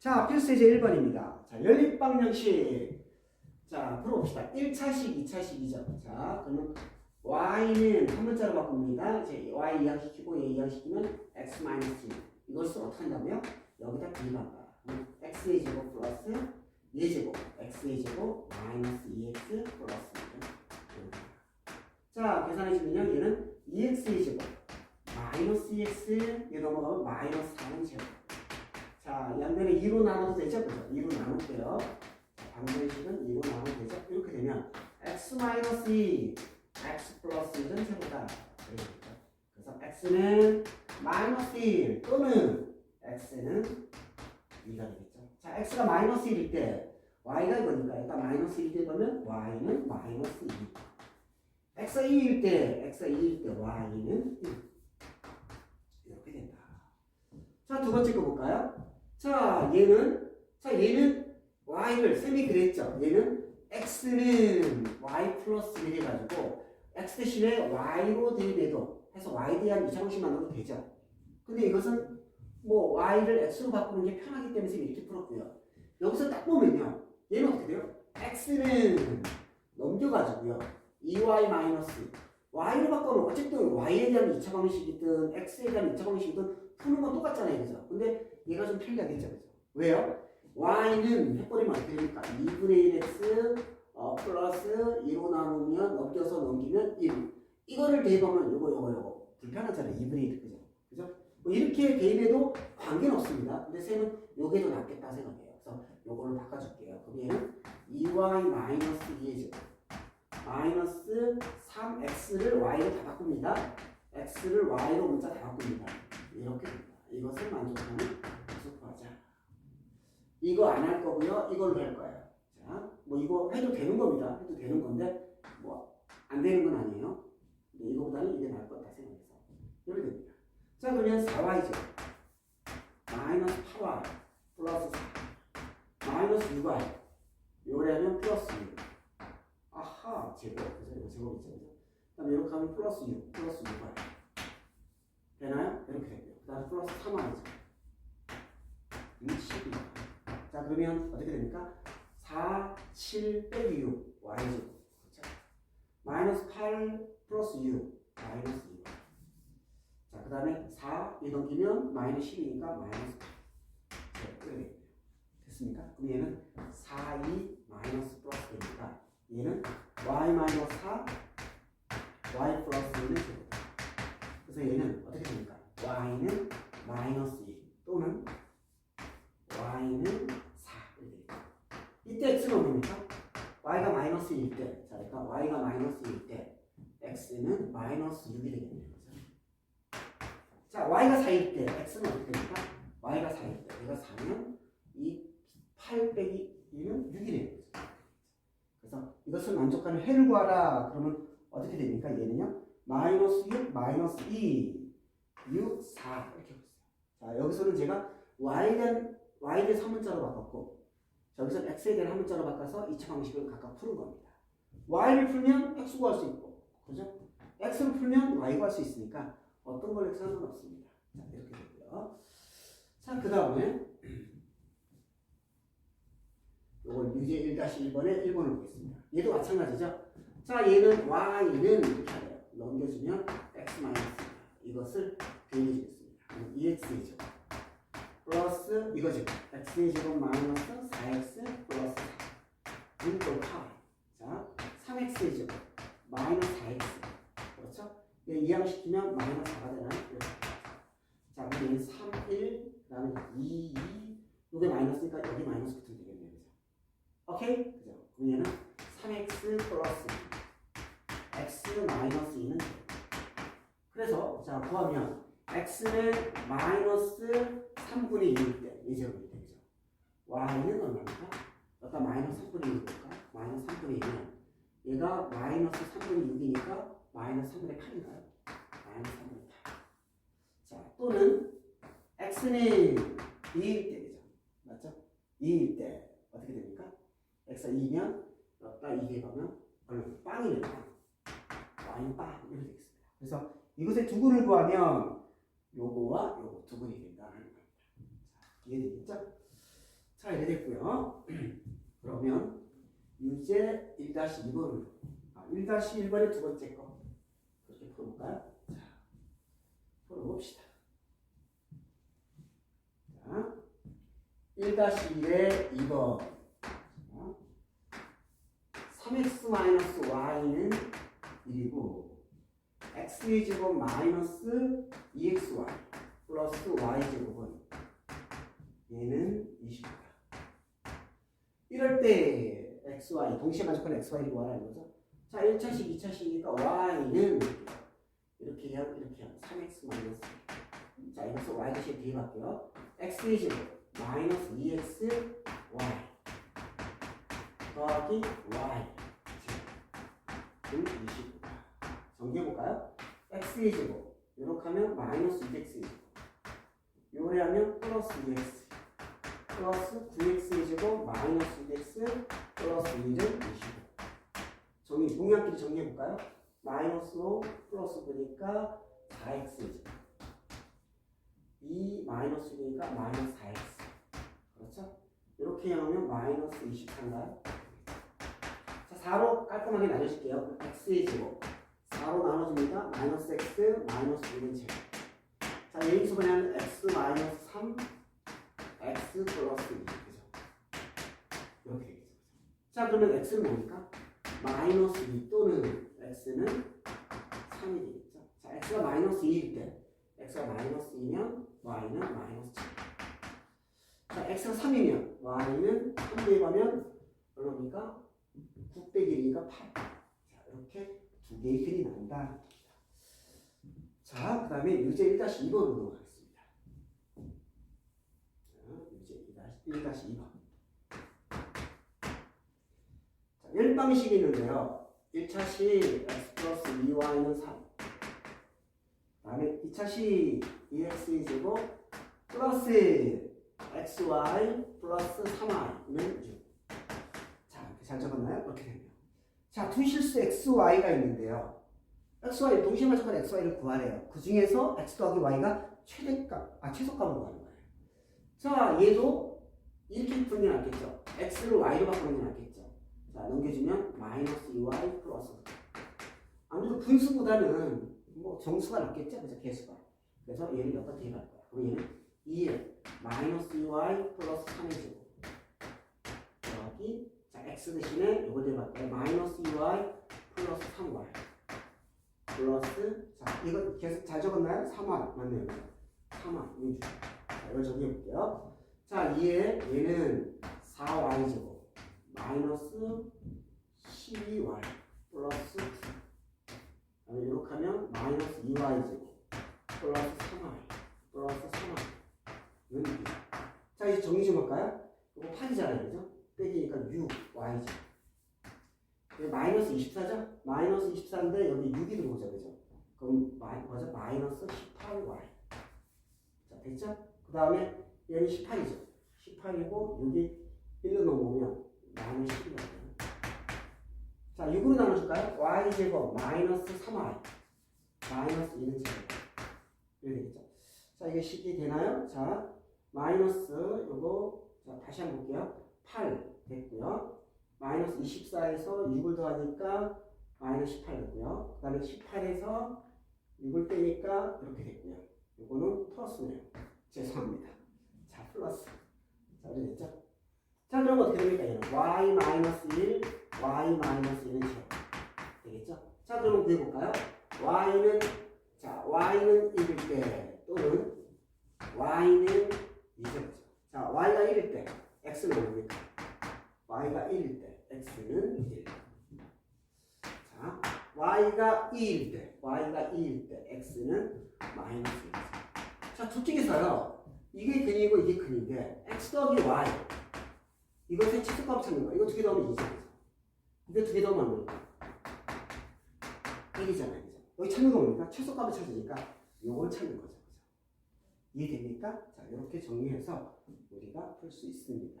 자, 필수제 1번입니다. 자, 연립방정식. 자, 풀어봅시다. 1차식, 2차식이죠. 자, 그러면 y는 한 문자로 바꿉니다. 이제 y 이항시키고 얘 이항시키면 x 마이너스 2. 이것을 어떻게 한다고요? 여기다 비반다. x의 제곱 플러스 얘 제곱, x의 제곱 마이너스 2x 플러스 1. 자, 계산해주면요. 얘는 2x의 제곱 마이너스 2x 얘 넘어가면 마이너스 4는 제곱. 자, 양변에 2로 나눠도 되죠? 그죠? 2로 나눌게요. 자, 방정식은 2로 나눠도 되죠? 이렇게 되면 x 마이너스 2, x 플러스 1은 제곱이다. 그러겠죠? 그래서 x는 마이너스 1 또는 x는 2가 되겠죠. 자, x가 마이너스 1일 때 y가 이거니까 일단 마이너스 1일 때 보면 y는 마이너스 2. x가 2일 때, x가 2일 때 y는 1. 이렇게 된다. 자, 두 번째 거 볼까요? 자, 얘는, 자, 얘는 y를, 쌤이 그랬죠. 얘는 x는 y 플러스 1 해가지고, x 대신에 y로 대입해도 해서 y에 대한 이차방식 만들어도 되죠. 근데 이것은 뭐 y를 x로 바꾸는 게 편하기 때문에 이렇게 풀었고요. 여기서 딱 보면요. 얘는 어떻게 돼요? x는 넘겨가지고요. 2y 마이너스 y로 바꾸면 어쨌든 y에 대한 이차 방식이든 x에 대한 이차 방식이든 푸는 건 똑같잖아요. 그죠? 근데 얘가 좀 편리하겠죠. 그죠? 왜요? y는 해버리면 어떻게 됩니까? 2분의 1x 어, 플러스 2로 나누면 넘겨서 넘기면 1. 이거를 대입하면 요거 요거 요거 불편하잖아요. 2분의 1 그죠? 그죠? 뭐 이렇게 대입해도 관계는 없습니다. 근데 쌤은 요게 더 낫겠다 생각해요. 그래서 요거를 바꿔줄게요. 그럼 얘는 2y 마이너스 2의 제곱 마이너스 3x를 y로 다 바꿉니다. x를 y로 문자 다 바꿉니다. 이렇게. 이것을 만족하는 구하자. 이거 안 할 거고요. 이걸로 할 거예요. 자, 뭐 이거 해도 되는 겁니다. 해도 되는 건데 뭐 안 되는 건 아니에요. 근데 이거보다는 이게 나을 것 같다 생각해서 이렇게 됩니다. 자, 그러면 4y죠. 마이너스 8y 플러스 4 마이너스 6y 요래하면 플러스 6 아하 제곱 그래서 제곱이죠? 그다음에 이렇게 하면 플러스 6 플러스 6y 되나요? 이렇게 다음에 플러스 3y죠 12자 그러면 어떻게 됩니까? 4, 7 빼기 6 y제곱 그렇죠? 마이너스 8 플러스 6 마이너스 2y 자, 그 다음에 4, 이 넘기면 마이너스 10이니까 마이너스 8. 네, 이렇게 됐습니까? 그럼 얘는 4, 2 마이너스 플러스 되니까 얘는 y 마이너스 4, y 플러스 1은 제곱. 그래서 얘는 어떻게 됩니까? Y는 마이너스 2 또는 y는 4 이렇게 됩니다. 이때 x는 뭡니까? y가 마이너스 1일 때, 자, 일단 y가 마이너스 1일 때 x는 마이너스 6이 되겠네요. 자, y가 4일 때 x는 어떻게 됩니까? y가 4일 때 얘가 4면 이8 빼기 2는 6이 되는 거죠. 그래서 이것을 만족하는 해를 구하라. 그러면 어떻게 됩니까? 얘는요. 마이너스 6, 마이너스 2, 6, 4 이렇게 했어요. 자, 여기서는 제가 y에 대한 y에 대한 3문자로 바꿨고 저기서 x에 대한 한 문자로 바꿔서 2차 방식을 각각 푸는 겁니다. y를 풀면 x 구할 수 있고 그죠? x를 풀면 y 구할 수 있으니까 어떤 걸 해도 상관없습니다. 자, 이렇게 되고요. 자, 그 다음에 요건 유제 1-1번에 1번을 보겠습니다. 얘도 마찬가지죠. 자, 얘는 y는 이렇게 하래요. 넘겨주면 x 마이너스 이것을 비교해 주겠습니다. 2x의 제곱 플러스 이거죠. x의 제곱 마이너스 4x 플러스 4 분꼴 파. 자, 3x의 제곱 마이너스 4x 그렇죠? 얘 이항시키면 마이너스 4가 되나요? 자, 얘는 3, 1, 그 다음에 2, 2, 요게 마이너스니까 여기 마이너스 붙으면 되겠네요. 그죠? 오케이? 그죠? 그럼 얘는 3x 플러스 x 마이너스 2는 자 구하면 x는 마이너스 3분의 2일 때 예제곱일 때 그죠? y는 얼마입니까? 아까 마이너스 3분의 2니까 마이너스 3분의 2면 얘가 마이너스 3분의 6이니까 마이너스 3분의 8인가요? 마이너스 3분의 8. 자, 또는 x는 2일 때, 그죠? 맞죠? 2일 때 어떻게 됩니까? x가 2면 딱 이게 가면 얼마? 빵이네요, 빵. y는 빵. 이렇게 되겠습니다. 그래서 이것의 두근을 구하면 요거와 요거 두근이 된다는 겁니다. 자, 이해되겠죠? 자, 이래 됐고요. 그러면 유제 1-2번으로 아, 1-1번의 두 번째 거 그렇게 풀어볼까요? 자, 풀어봅시다. 자, 1-1의 2번 자, 3x-y는 1이고 x의 제곱 마이너스 2xy 플러스 y제곱은 얘는 20이다. 이럴 때 xy 동시에 만족하는 xy를 구하라는 거죠. 자 1차식 2차식이니까 y는 이렇게 해야 이렇게 해야 3x 마이너스 자 이것을 y 대신 뒤에 갈게요. x의 제곱 마이너스 2x y 더하기 y 제곱 20 정리해볼까요? X의 제곱 이렇게 하면 마이너스 2x의 제곱 요래 하면 플러스 2x 플러스 9x의 제곱 마이너스 2x 플러스 1은 25 정리 동양끼리 정리해볼까요? 마이너스로 플러스 보니까 4x의 제곱 2 마이너스 1이니까 마이너스 4x 그렇죠? 이렇게 하면 마이너스 24인가요? 자 4로 깔끔하게 나눠줄게요 x의 제곱 4로 나눠집니다. 마이너스 x 마이너스 1은 제곱. 자, 그냥 x 마이너스 3 x 플러스 2 그죠? 이렇게 되겠죠. 자, 그러면 x는 뭡니까? 마이너스 2 또는 x는 3이 되겠죠. 자, x가 마이너스 2일 때 x가 마이너스 2면 y는 마이너스 7. 자, x가 3이면 y는 3 대입하면 얼마입니까? 9 빼기 1이니까 8. 자, 이렇게 두 개의 글이 나온다. 자, 그 다음에 유제 1-2번으로 넘어가겠습니다. 자, 유제 1-2번. 자, 열방식이 있는데요. 1차식 x 플러스 2y는 3. 그 다음에 2차식 2x의 제곱 플러스 xy 플러스 3y는 6. 자, 잘 적었나요? 이렇게 됩니다. 자, 두 실수 xy가 있는데요. xy 동시에 맞춰서 xy를 구하래요. 그 중에서 x 더하기 y가 최대값, 아 최소값을 구하는 거예요. 자, 얘도 이렇게 풀는 게 낫겠죠. x를 y로 바꾸는 게 낫겠죠. 자, 넘겨주면 마이너스 2y 플러스. 아무래도 분수보다는 뭐 정수가 낫겠죠, 그죠? 개수가. 그래서 얘를 여기다 대입할 거야. 그럼 얘는 2에 마이너스 2y 플러스 3의 제곱 더하기 자, x 대신에 요거 대입할까요? 마이너스 2y 플러스 3y 플러스 자, 이거 계속 잘 적었나요? 3y 맞네요. 3y 민주. 자, 이걸 정리해 볼게요. 자, 2에 얘는 4y 제곱 마이너스 12y 플러스 9 그다음에 이렇게 하면 마이너스 2y 제곱 플러스 3y 플러스 3y는 2 자, 이제 정리 좀 할까요? 이거 8이잖아요. 그죠? 빼기니까 6y죠. 마이너스 24죠? 마이너스 24인데 여기 6이 들어오죠. 그죠? 그럼 마이, 뭐죠? 마이너스 18y. 자, 됐죠? 그 다음에 얘는 18이죠. 18이고 여기 1로 넘어오면 마이너스 10이 나와요. 자, 6으로 나눠줄까요? y제곱 마이너스 3y 마이너스 1은 제곱. 이렇게 되겠죠? 자, 이게 식이 되나요? 자, 마이너스 요거 자, 다시 한번 볼게요. 8 됐고요. 마이너스 24에서 6을 더하니까 마이너스 18 됐고요. 그 다음에 18에서 6을 빼니까 이렇게 됐고요. 이거는 플러스네요. 죄송합니다. 자, 플러스. 자, 됐죠? 자, 그럼 어떻게 됩니까? 얘는 y 마이너스 1, y 마이너스 1은 제곱. 되겠죠? 자, 그러면 구해볼까요? y는, 자, y는 1일 때, 또는 y는 2제곱이죠. 자, y가 1일 때, x는 뭡니까? y가 1일 때, x는 1. 자, y가 2일 때, y가 2일 때, x는 마이너스 1이죠. 자, 두 쪽에서요. 이게 근이고 이게 근인데, x 더하기 y. 이것의 최소값 찾는 거야. 이거 두 개 더하면 2잖아. 이거 두 개 더하면 뭡니까? 1이잖아요. 그죠? 여기 찾는 거 뭡니까? 최소값을 찾으니까 요걸 찾는 거죠. 그죠? 이해됩니까? 자, 이렇게 정리해서 우리가 풀 수 있습니다.